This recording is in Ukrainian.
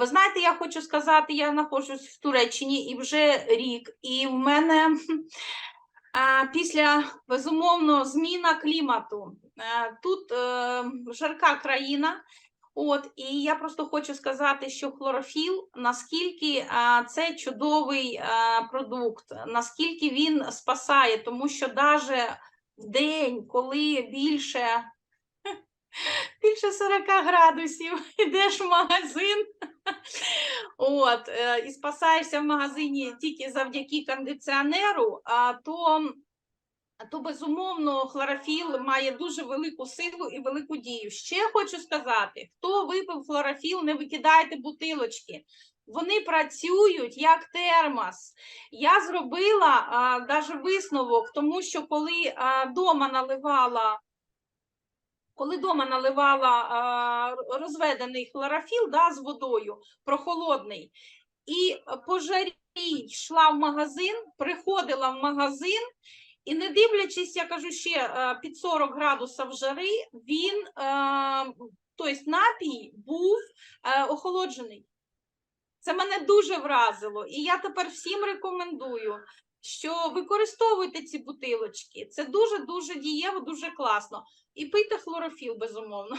Ви знаєте, я хочу сказати, я знаходжусь в Туреччині і вже рік, і в мене після безумовно зміна клімату. Тут е, жарка країна. От, і я просто хочу сказати, що хлорофіл, наскільки а, це чудовий а, продукт, наскільки він спасає, тому що навіть в день, коли більше, більше 40 градусів, йдеш в магазин, от, е, і спасаєшся в магазині тільки завдяки кондиціонеру, то то безумовно хлорофіл має дуже велику силу і велику дію. Ще хочу сказати: хто випив хлорофіл, не викидайте бутилочки. Вони працюють як термос. Я зробила даже висновок, тому що коли а, дома наливала. Коли дома наливала розведений хлорофіл да, з водою, прохолодний, і по жарі йшла в магазин, приходила в магазин, і не дивлячись, я кажу ще під 40 градусів жари, він, тобто напій був е, охолоджений. Це мене дуже вразило. І я тепер всім рекомендую, що використовуйте ці бутилочки. Це дуже-дуже дієво, дуже класно. І пийте хлорофіл, безумовно.